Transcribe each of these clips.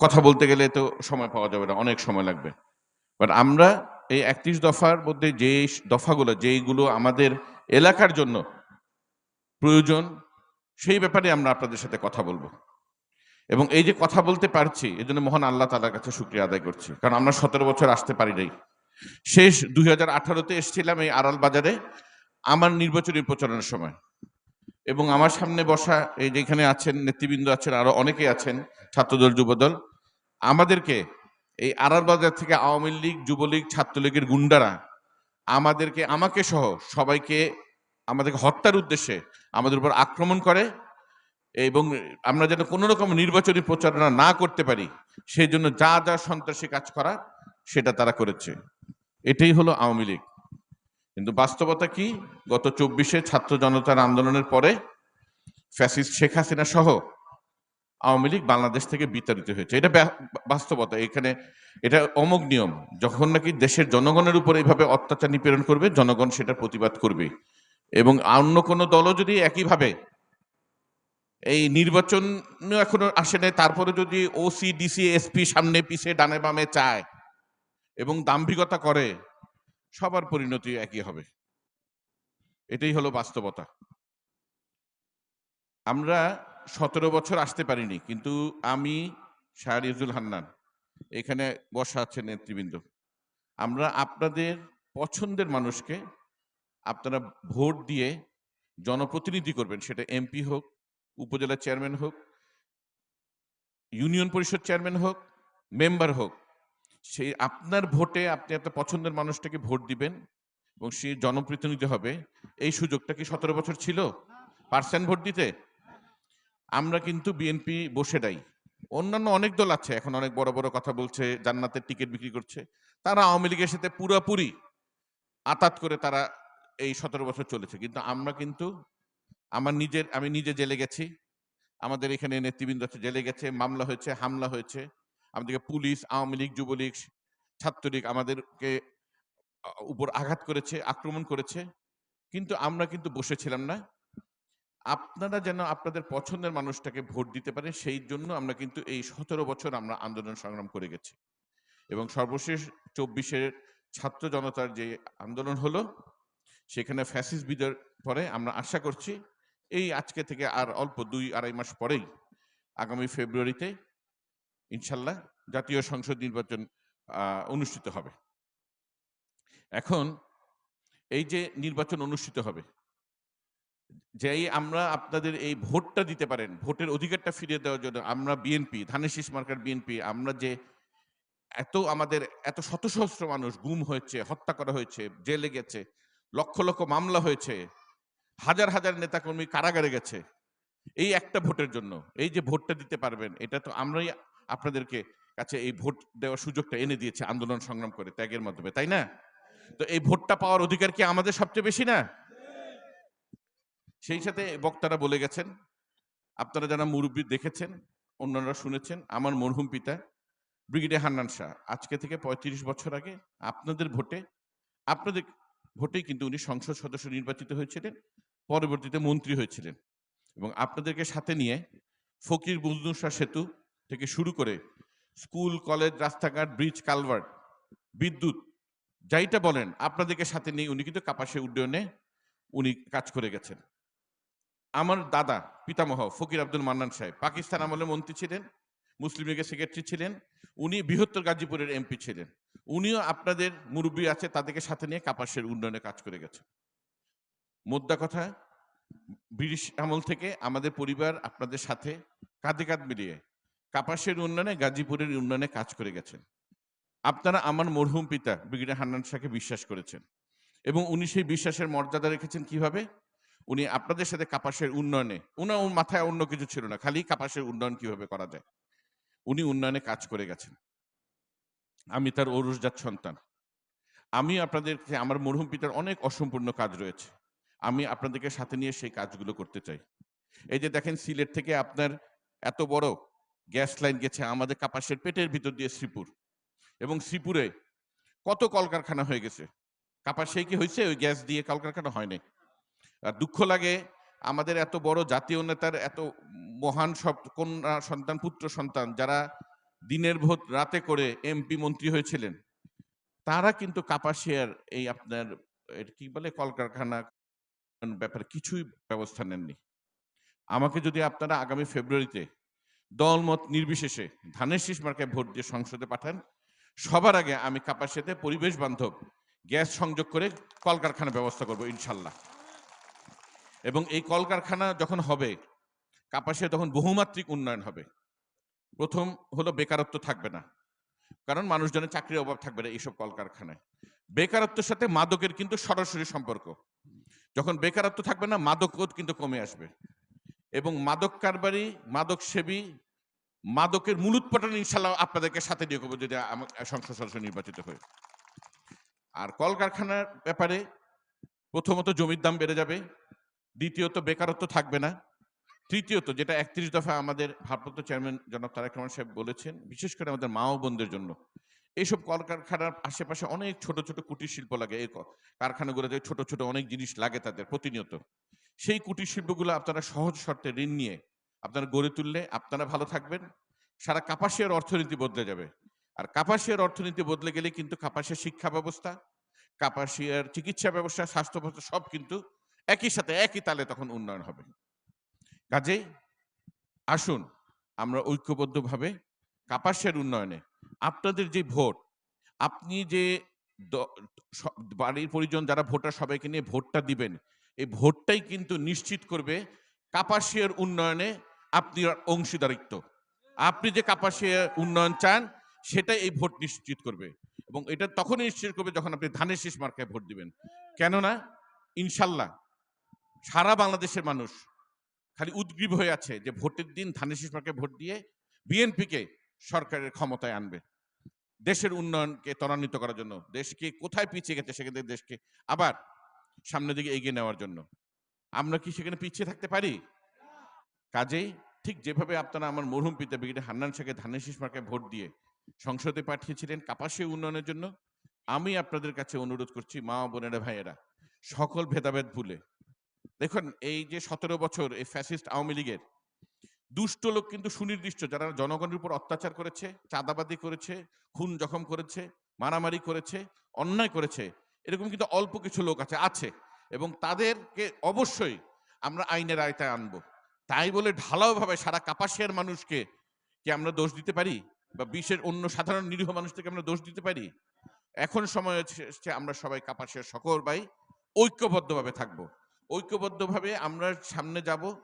কথা বলতে গেলে তো সময় পাওয়া যাবে না, অনেক সময় লাগবে। বাট আমরা এই একত্রিশ দফার মধ্যে যে দফাগুলো, যেইগুলো আমাদের এলাকার জন্য প্রয়োজন, সেই ব্যাপারে আমরা আপনাদের সাথে কথা বলব। এবং এই যে কথা বলতে পারছি এই জন্য মহান আল্লাহ তালার কাছে শুক্রিয়া আদায় করছি। কারণ আমরা সতেরো বছর আসতে পারি নাই। শেষ দুই হাজার আঠারোতে এসেছিলাম এই আড়াল বাজারে, আমার নির্বাচনী প্রচারণের সময়। এবং আমার সামনে বসা এই যেখানে আছেন, নেতৃবৃন্দ আছেন, আরও অনেকেই আছেন, ছাত্রদল, যুবদল আমাদেরকে এই আড়াল বাজার থেকে আওয়ামী লীগ, যুবলীগ, ছাত্রলীগের গুন্ডারা আমাদেরকে, আমাকে সহ সবাইকে আমাদেরকে হত্যার উদ্দেশ্যে আমাদের উপর আক্রমণ করে এবং আমরা যেন কোনো রকম নির্বাচনী প্রচারণা না করতে পারি সেই জন্য যা যা সন্ত্রাসী কাজ করা সেটা তারা করেছে। এটাই হলো আওয়ামী লীগ। কিন্তু বাস্তবতা কি? গত চব্বিশে ছাত্র জনতার আন্দোলনের পরে ফ্যাসিস্ট শেখ হাসিনা সহ আওয়ামী লীগ বাংলাদেশ থেকে বিতাড়িত হয়েছে। এটা বাস্তবতা। এখানে এটা অমোঘ নিয়ম। যখন নাকি দেশের জনগণের উপর এইভাবে অত্যাচার নিপীড়ন করবে, জনগণ সেটার প্রতিবাদ করবে। এবং অন্য কোনো দলও যদি একইভাবে এই নির্বাচন এখনও আসে নাই, তারপরে যদি ওসি ডিসি এসপি সামনে পিছে, ডানে বামে চায় এবং দাম্ভিকতা করে, সবার পরিণতি একই হবে। এটাই হলো বাস্তবতা। আমরা সতেরো বছর আসতে পারিনি, কিন্তু আমি শাহরিজুল হান্নান, এখানে বসা আছে নেতৃবৃন্দ। আমরা আপনাদের পছন্দের মানুষকে আপনারা ভোট দিয়ে জনপ্রতিনিধি করবেন, সেটা এমপি হোক, উপজেলা চেয়ারম্যান হোক, ইউনিয়ন পরিষদ চেয়ারম্যান হোক, মেম্বার হোক সেই আপনার ভোটে আপনি একটা পছন্দের মানুষটাকে ভোট দিবেন এবং সে জনপ্রতিনিধি হবে। এই সুযোগটা কি সতেরো বছর ছিল? পার্সেন্ট ভোট দিতে? আমরা কিন্তু বিএনপি বসে নাই। অন্যান্য অনেক দল আছে, এখন অনেক বড় বড় কথা বলছে, জান্নাতের টিকিট বিক্রি করছে। তারা আওয়ামী লীগের সাথে পুরাপুরি আতাত করে তারা এই সতেরো বছর চলেছে। কিন্তু আমরা কিন্তু, আমার নিজের, আমি নিজে জেলে গেছি। আমাদের এখানে নেতৃবৃন্দ আছে জেলে গেছে, মামলা হয়েছে, হামলা হয়েছে। আমাদেরকে পুলিশ, আওয়ামী লীগ, যুবলীগ, ছাত্রলীগ আমাদেরকে উপর আঘাত করেছে, আক্রমণ করেছে। কিন্তু আমরা কিন্তু বসেছিলাম না। আপনারা যেন আপনাদের পছন্দের মানুষটাকে ভোট দিতে পারে সেই জন্য আমরা কিন্তু এই সতেরো বছর আমরা আন্দোলন সংগ্রাম করে গেছি। এবং সর্বশেষ চব্বিশের ছাত্র জনতার যে আন্দোলন হলো, সেখানে ফ্যাসিস বিজয়ের পরে আমরা আশা করছি, এই আজকে থেকে আর অল্প দুই আড়াই মাস পরেই আগামী ফেব্রুয়ারিতে ইনশাল্লাহ জাতীয় সংসদ নির্বাচন অনুষ্ঠিত হবে। এখন এই যে নির্বাচন অনুষ্ঠিত হবে যেই আমরা আপনাদের এই ভোটটা দিতে পারেন, ভোটের অধিকারটা ফিরিয়ে দেওয়ার জন্য আমরা বিএনপি, ধানের শীষ মার্কার বিএনপি, আমরা যে এত আমাদের এত শত সহস্র মানুষ গুম হয়েছে, হত্যা করা হয়েছে, জেলে গেছে, লক্ষ লক্ষ মামলা হয়েছে, হাজার হাজার নেতাকর্মী কারাগারে গেছে, এই একটা ভোটের জন্য। এই যে ভোটটা দিতে পারবেন, এটা তো আমরাই আপনাদেরকে কাছে এই ভোট দেওয়ার সুযোগটা এনে দিয়েছে আন্দোলন সংগ্রাম করে ত্যাগের মাধ্যমে, তাই না? তো এই ভোটটা পাওয়ার অধিকার কি আমাদের সবচেয়ে বেশি না? সেই সাথে বক্তারা বলে গেছেন, আপনারা যারা মুরব্বী দেখেছেন, অন্যরা শুনেছেন, আমার মরহুম পিতা, ব্রিগেডিয়ার হান্নান শাহ, আজকে থেকে পঁয়ত্রিশ বছর আগে আপনাদের ভোটে, আপনাদের ভোটেই কিন্তু উনি সংসদ সদস্য নির্বাচিত হয়েছিলেন, পরবর্তীতে মন্ত্রী হয়েছিলেন এবং আপনাদেরকে সাথে নিয়ে ফকির বুজনু শাহ সেতু থেকে শুরু করে স্কুল, কলেজ, রাস্তাঘাট, ব্রিজ, কালভার্ট, বিদ্যুৎ, যাইটা বলেন, আপনাদেরকে সাথে নিয়ে উনি কিন্তু কাপাসে উড্ডয়নে উনি কাজ করে গেছেন। আমার দাদা, পিতামহ ফকির আব্দুল মান্নান সাহেব, পাকিস্তান আমলে মন্ত্রী ছিলেন, মুসলিম লীগের সেক্রেটারি ছিলেন, উনি বৃহত্তর গাজীপুরের এমপি ছিলেন। উনিও আপনাদের মুরব্বী আছে, তাদেরকে সাথে নিয়ে কাপাসের উন্নয়নে কাজ করে গেছে। মোদ্দা কথা, ব্রিটিশ আমল থেকে আমাদের পরিবার আপনাদের সাথে কাঁধে কাঁধ মিলিয়ে কাপাসের উন্নয়নে, গাজীপুরের উন্নয়নে কাজ করে গেছেন আপনারা আমার মরহুম পিতা, ব্রিগেডিয়ার হান্নান শাহকে বিশ্বাস করেছেন। এবং উনি সেই বিশ্বাসের মর্যাদা রেখেছেন কীভাবে? উনি আপনাদের সাথে কাপাসের উন্নয়নে উনার মাথায় অন্য কিছু ছিল না, খালি কাপাসের উন্নয়ন কীভাবে করা যায়? উনি উন্নয়নে কাজ করে গেছেন। আমি তার ঔরসজাত সন্তান। আমি আপনাদেরকে, আমার মরহুম পিতার অনেক অসম্পূর্ণ কাজ রয়েছে। আমি আপনাদেরকে সাথে নিয়ে সেই কাজগুলো করতে চাই। এই যে দেখেন, সিলেট থেকে আপনার এত বড় গ্যাস লাইন গেছে আমাদের কাপাসের পেটের ভিতর দিয়ে শ্রীপুর। এবং শ্রীপুরে কত কলকারখানা হয়ে গেছে। কাপাসে কি হয়েছে? ওই গ্যাস দিয়ে কলকারখানা হয় নাই। আর দুঃখ লাগে আমাদের এত বড় জাতীয় নেতার এত মহান সব কন্যা সন্তান, পুত্র সন্তান যারা দিনের ভোট রাতে করে এমপি মন্ত্রী হয়েছিলেন, তারা কিন্তু কাপাসিয়ার এই আপনার কি বলে কলকারখানা ব্যাপারে কিছুই ব্যবস্থা নেননি। আমাকে যদি আপনারা আগামী ফেব্রুয়ারিতে দলমত নির্বিশেষে ধানের শীষ মার্কায় ভোট দিয়ে সংসদে পাঠান, সবার আগে আমি কাপাসিয়াতে পরিবেশ বান্ধব গ্যাস সংযোগ করে কলকারখানা ব্যবস্থা করব ইনশাল্লাহ। এবং এই কলকারখানা যখন হবে, কাপাসিয়া তখন বহুমাত্রিক উন্নয়ন হবে। প্রথম হলো বেকারত্ব থাকবে না, কারণ মানুষজনের চাকরির অভাব থাকবে না এইসব কলকারখানায়। বেকারত্বের সাথে মাদকের কিন্তু সরাসরি সম্পর্ক। যখন বেকারত্ব থাকবে না মাদকও কিন্তু কমে আসবে। এবং মাদক কারবারি, মাদক সেবী, মাদকের মূলোৎপাটন ইনশাল্লাহ আপনাদেরকে সাথে দিয়ে করব যদি সংসদ সদস্য নির্বাচিত হয়। আর কলকারখানার ব্যাপারে প্রথমত জমির দাম বেড়ে যাবে দ্বিতীয়ত বেকারত্ব থাকবে না। তৃতীয়ত, যেটা একত্রিশ দফা আমাদের ভারপ্রাপ্ত চেয়ারম্যান জনাব তারেক রহমান সাহেব বলেছেন, বিশেষ করে আমাদের মা ও বোনদের জন্য এইসব কলকারখানার আশেপাশে অনেক ছোট ছোট কুটির শিল্প লাগে, এই কারখানাগুলোতে ছোট ছোট অনেক জিনিস লাগে তাদের প্রতিনিয়ত। সেই কুটির শিল্পগুলো আপনারা সহজ শর্তে ঋণ নিয়ে আপনারা গড়ে তুললে আপনারা ভালো থাকবেন, সারা কাপাসিয়ার অর্থনীতি বদলে যাবে। আর কাপাসিয়ার অর্থনীতি বদলে গেলে কিন্তু কাপাসিয়ার শিক্ষা ব্যবস্থা, কাপাসিয়ার চিকিৎসা ব্যবস্থা স্বাস্থ্য ব্যবস্থা সব কিন্তু একই সাথে একই তালে তখন উন্নয়ন হবে। কাজেই আসুন, আমরা ঐক্যবদ্ধভাবে কাপাসের উন্নয়নে আপনাদের যে ভোট, আপনি যে বাড়ির পরিজন যারা ভোটার সবাইকে নিয়ে ভোটটা দিবেন, এই ভোটটাই কিন্তু নিশ্চিত করবে কাপাসিয়ার উন্নয়নে আপনি অংশীদারিত্ব। আপনি যে কাপাসিয়ার উন্নয়ন চান, সেটাই এই ভোট নিশ্চিত করবে এবং এটা তখনই নিশ্চিত করবে যখন আপনি ধানের শীষ মার্কায় ভোট দিবেন। কেননা, ইনশাল্লাহ সারা বাংলাদেশের মানুষ খালি উদ্গ্রীব হয়ে আছে যে ভোটের দিন ধানের মার্কায় ভোট দিয়ে বিএনপিকে সরকারের ক্ষমতায় আনবে। দেশের উন্নয়নকে ত্বরান্বিত করার জন্য, দেশকে কোথায় পিছিয়ে গেছে সেখান দেশকে আবার সামনের দিকে এগিয়ে নেওয়ার জন্য। আমরা কি সেখানে পিছিয়ে থাকতে পারি? কাজেই ঠিক যেভাবে আপনারা আমার মরহুম পিতা ব্রিগেডে হান্নান শেখে ধানের মার্কায় ভোট দিয়ে সংসদে পাঠিয়েছিলেন কাপাসে উন্নয়নের জন্য, আমি আপনাদের কাছে অনুরোধ করছি মা বোনেরা ভাইয়েরা, সকল ভেদাভেদ ভুলে দেখুন, এই যে সতেরো বছর এই ফ্যাসিস্ট আওয়ামী লীগের, দুষ্ট লোক কিন্তু সুনির্দিষ্ট, যারা জনগণের উপর অত্যাচার করেছে চাঁদাবাদি করেছে, খুন জখম করেছে, মারামারি করেছে, অন্যায় করেছে, এরকম কিন্তু অল্প কিছু লোক আছে আছে। এবং তাদেরকে অবশ্যই আমরা আইনের আয়তায় আনব। তাই বলে ঢালাওভাবে সারা কাপাসিয়ার মানুষকে কি আমরা দোষ দিতে পারি? বা বিশ্বের অন্য সাধারণ নিরীহ মানুষদেরকে আমরা দোষ দিতে পারি? এখন সময় এসেছে আমরা সবাই কাপাসিয়ার সকল ভাই ঐক্যবদ্ধভাবে থাকব। ঐক্যবদ্ধভাবে আমরা সামনে যাব,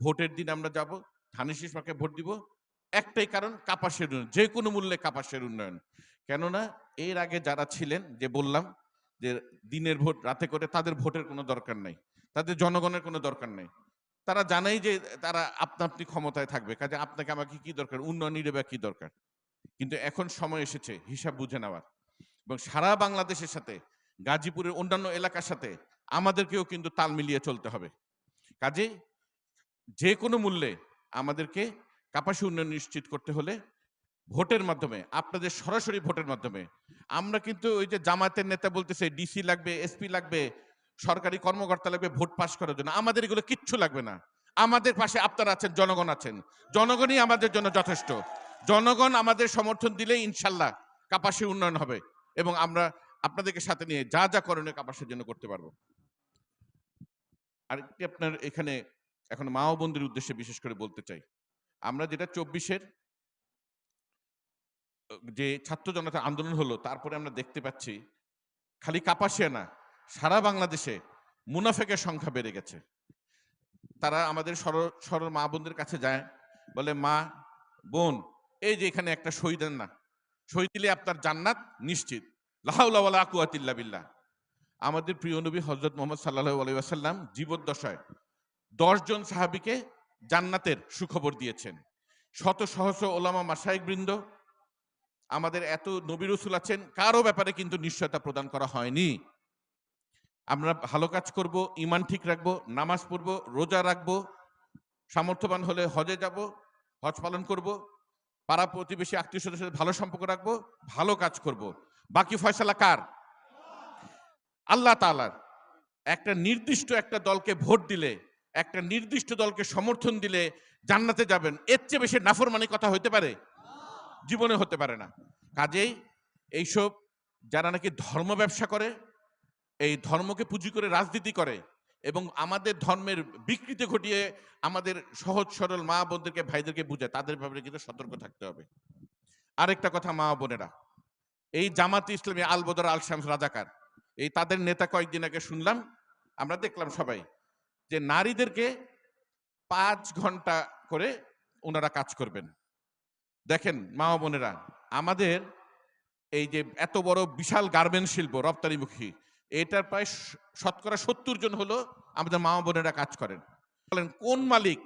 ভোটের দিন আমরা যাব ধানের শীষ ভোট দিব। একটাই কারণ, কাপাসের উন্নয়ন, যে কোনো মূল্যে কাপাসের উন্নয়ন। কেননা, এর আগে যারা ছিলেন, যে বললাম, যে দিনের ভোট রাতে করে, তাদের ভোটের কোনো দরকার নাই, তাদের জনগণের কোনো দরকার নেই। তারা জানাই যে তারা আপনা আপনি ক্ষমতায় থাকবে, কাজে আপনাকে আমাকে কি দরকার? উন্নয়নের বা কি দরকার? কিন্তু এখন সময় এসেছে, হিসাব বুঝে নেওয়ার। এবং সারা বাংলাদেশের সাথে, গাজীপুরের অন্যান্য এলাকার সাথে আমাদেরকেও কিন্তু তাল মিলিয়ে চলতে হবে। কাজে যে কোনো মূল্যে আমাদেরকে কাপাসী উন্নয়ন নিশ্চিত করতে হলে ভোটের মাধ্যমে, আপনাদের সরাসরি ভোটের মাধ্যমে, আমরা কিন্তু ওই যে জামায়াতের নেতা বলতেছে, ডিসি লাগবে, এসপি লাগবে, সরকারি কর্মকর্তা লাগবে, ভোট পাশ করার জন্য। আমাদের এগুলো কিচ্ছু লাগবে না। আমাদের পাশে আপনারা আছেন, জনগণ আছেন। জনগণই আমাদের জন্য যথেষ্ট। জনগণ আমাদের সমর্থন দিলে ইনশাল্লাহ কাপাসী উন্নয়ন হবে এবং আমরা আপনাদেরকে সাথে নিয়ে যা যা করণীয় কাপাসের জন্য করতে পারব। আরেকটি আপনার এখানে এখন মা ও বোনদের উদ্দেশ্যে বিশেষ করে বলতে চাই। আমরা যেটা চব্বিশের যে ছাত্র জনতা আন্দোলন হলো, তারপরে আমরা দেখতে পাচ্ছি খালি কাপাসিয়া না, সারা বাংলাদেশে মুনাফেকের সংখ্যা বেড়ে গেছে। তারা আমাদের সরল সরল মা বোনদের কাছে যায়, বলে, মা, বোন, এই যে এখানে একটা দেন না সই দিলে আপনার জান্নাত নিশ্চিত। লাহাউলা আকুয়াতিল্লা বিল্লাহ। আমাদের প্রিয় নবী হজরত মোহাম্মদ সাল্লাহ আলাইসাল্লাম জীবদ্দশায় দশজন সাহাবিকে জান্নাতের সুখবর দিয়েছেন। শত সহস্র ওলামা মাসাইক বৃন্দ, আমাদের এত নবী রসুল আছেন, কারও ব্যাপারে কিন্তু নিশ্চয়তা প্রদান করা হয়নি। আমরা ভালো কাজ করব ইমান ঠিক রাখব, নামাজ পড়ব, রোজা রাখব, সামর্থ্যবান হলে হজে যাব, হজ পালন করব, পাড়া প্রতিবেশী আত্মীয় স্বজনের সাথে ভালো সম্পর্ক রাখব, ভালো কাজ করব। বাকি ফয়সালা কার? আল্লাহ তালার একটা নির্দিষ্ট একটা দলকে ভোট দিলে, একটা নির্দিষ্ট দলকে সমর্থন দিলে জান্নাতে যাবেন। এর চেয়ে বেশি নাফরমানি কথা হইতে পারে? জীবনে হতে পারে না। কাজেই এইসব যারা নাকি ধর্ম ব্যবসা করে, এই ধর্মকে পুঁজি করে রাজনীতি করে এবং আমাদের ধর্মের বিকৃতি ঘটিয়ে আমাদের সহজ সরল মা বোনদেরকে, ভাইদেরকে বুঝায়, তাদের ব্যাপারে কিন্তু সতর্ক থাকতে হবে। আরেকটা কথা মা বোনেরা, এই জামাত ইসলামী আলবদর আল শামস রাজাকার এই তাদের নেতা কয়েকদিন আগে শুনলাম, আমরা দেখলাম সবাই, যে নারীদেরকে পাঁচ ঘণ্টা করে ওনারা কাজ করবেন। দেখেন, মা বোনেরা, আমাদের এই যে এত বড় বিশাল গার্মেন্ট শিল্প, রপ্তানিমুখী, এটার প্রায় শতকরা সত্তর জন হলো আমাদের মা বোনেরা কাজ করেন। বলেন, কোন মালিক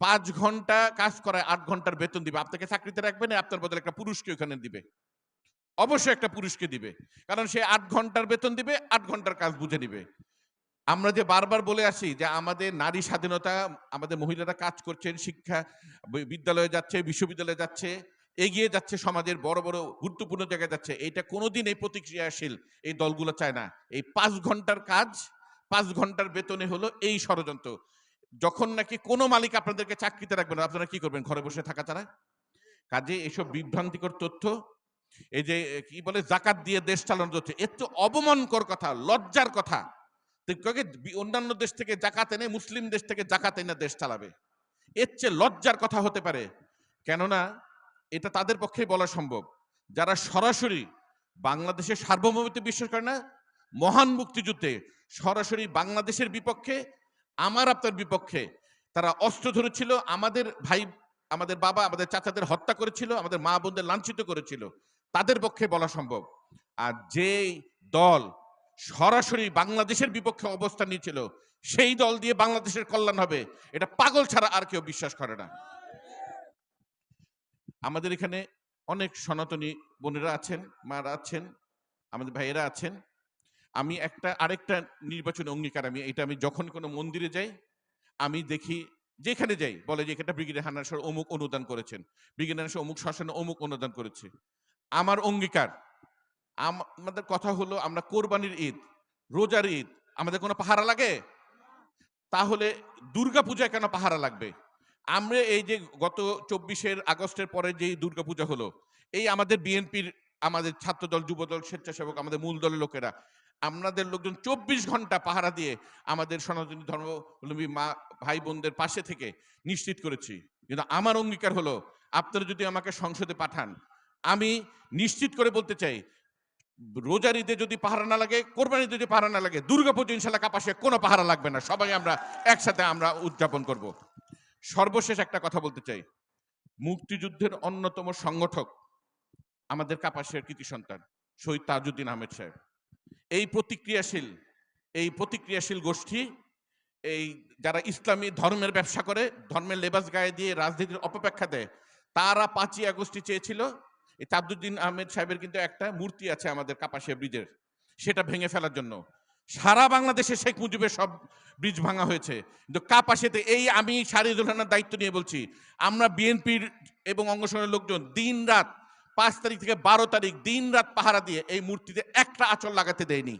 পাঁচ ঘণ্টা কাজ করায় আট ঘণ্টার বেতন দিবে? আপনাকে চাকরিতে রাখবেন আপনার বদলে একটা পুরুষকে ওখানে দিবে। অবশ্যই একটা পুরুষকে দিবে। কারণ সে আট ঘণ্টার বেতন দিবে, আট ঘণ্টার কাজ বুঝে নিবে। আমরা যে বারবার বলে আসি যে আমাদের নারী স্বাধীনতা, আমাদের মহিলারা কাজ করছেন, শিক্ষা বিদ্যালয়ে যাচ্ছে, বিশ্ববিদ্যালয়ে যাচ্ছে, এগিয়ে যাচ্ছে সমাজের বড় বড়, গুরুত্বপূর্ণ জায়গায় যাচ্ছে। এইটা কোনোদিন এই প্রতিক্রিয়াশীল এই দলগুলো চায় না। এই পাঁচ ঘণ্টার কাজ, পাঁচ ঘণ্টার বেতনে হলো এই ষড়যন্ত্র। যখন নাকি কোনো মালিক আপনাদেরকে চাকরিতে রাখবেন আপনারা কি করবেন? ঘরে বসে থাকা তারা কাজে এসব বিভ্রান্তিকর তথ্য এই যে কি বলে, জাকাত দিয়ে দেশ চালানো হচ্ছে, এর তো অবমানকর কথা, লজ্জার কথা। অন্যান্য দেশ থেকে জাকাত এনে, মুসলিম দেশ থেকে জাকাত এনে দেশ চালাবে। এর চেয়ে লজ্জার কথা হতে পারে। কেননা, এটা তাদের পক্ষেই বলা সম্ভব। যারা সরাসরি বাংলাদেশের সার্বভৌমত্বে বিশ্বাস করে না, মহান মুক্তিযুদ্ধে সরাসরি বাংলাদেশের বিপক্ষে, আমার আপনার বিপক্ষে, তারা অস্ত্র ধরেছিল, আমাদের ভাই, আমাদের বাবা, আমাদের চাচাদের হত্যা করেছিল, আমাদের মা বোনদের লাঞ্ছিত করেছিল। তাদের পক্ষে বলা সম্ভব। আর যেই দল সরাসরি বাংলাদেশের বিপক্ষে অবস্থান নিয়েছিল, সেই দল দিয়ে বাংলাদেশের কল্যাণ হবে, এটা পাগল ছাড়া আর কেউ বিশ্বাস করে না। আমাদের এখানে অনেক সনাতনী বোনেরা আছেন, মারা আছেন, আমাদের ভাইয়েরা আছেন। আমি একটা, আরেকটা নির্বাচন অঙ্গীকার, আমি, এটা আমি যখন কোনো মন্দিরে যাই, আমি দেখি যেখানে যাই, বলে যে এটা ব্রিগেডিয়ার হান্নার অমুক অনুদান করেছেন ব্রিগেডিয়ার অমুক শ্মশানে অমুক অনুদান করেছে। আমার অঙ্গীকার। আমাদের কথা হলো, আমরা কোরবানির ঈদ, রোজার ঈদ, আমাদের কোনো পাহারা লাগে? তাহলে দুর্গা পূজায় কেন পাহারা লাগবে? আমরা এই যে গত চব্বিশের আগস্টের পরে যে দুর্গা পূজা হলো, এই আমাদের বিএনপির, আমাদের ছাত্রদল, যুবদল, স্বেচ্ছাসেবক, আমাদের মূল দলের লোকেরা, আমাদের লোকজন চব্বিশ ঘণ্টা পাহারা দিয়ে আমাদের সনাতনী ধর্মাবলম্বী মা ভাই বোনদের পাশে থেকে নিশ্চিত করেছি। কিন্তু আমার অঙ্গীকার হলো, আপনারা যদি আমাকে সংসদে পাঠান আমি নিশ্চিত করে বলতে চাই, রোজার ঈদে যদি পাহারা না লাগে কোরবানি ঈদে যদি পাহারা না লাগে দুর্গাপুজো ইনশাল্লাহ কাপাসে কোনো পাহারা লাগবে না, সবাই আমরা একসাথে আমরা উদযাপন করব। সর্বশেষ একটা কথা বলতে চাই, মুক্তিযুদ্ধের অন্যতম সংগঠক আমাদের কাপাসের কৃতি সন্তান, শহীদ তাজউদ্দিন আহমেদ সাহেব। এই প্রতিক্রিয়াশীল এই প্রতিক্রিয়াশীল গোষ্ঠী, এই যারা ইসলামী ধর্মের ব্যবসা করে, ধর্মের লেবাস গায়ে দিয়ে রাজনীতির অপব্যাখ্যা দেয়, তারা পাঁচই আগস্টে চেয়েছিল এই তাজউদ্দিন আহমেদ সাহেবের কিন্তু একটা মূর্তি আছে আমাদের কাপাসিয়া ব্রিজের। সেটা ভেঙে ফেলার জন্য। সারা বাংলাদেশে শেখ মুজিবের সব ব্রিজ ভাঙা হয়েছে। কিন্তু কাপাসিয়াতে এই আমি সারিদুল্লাহর দায়িত্ব নিয়ে বলছি, আমরা বিএনপির এবং অঙ্গসনের লোকজন দিন রাত পাঁচ তারিখ থেকে বারো তারিখ দিন রাত পাহারা দিয়ে এই মূর্তিতে একটা আচর লাগাতে দেয়নি।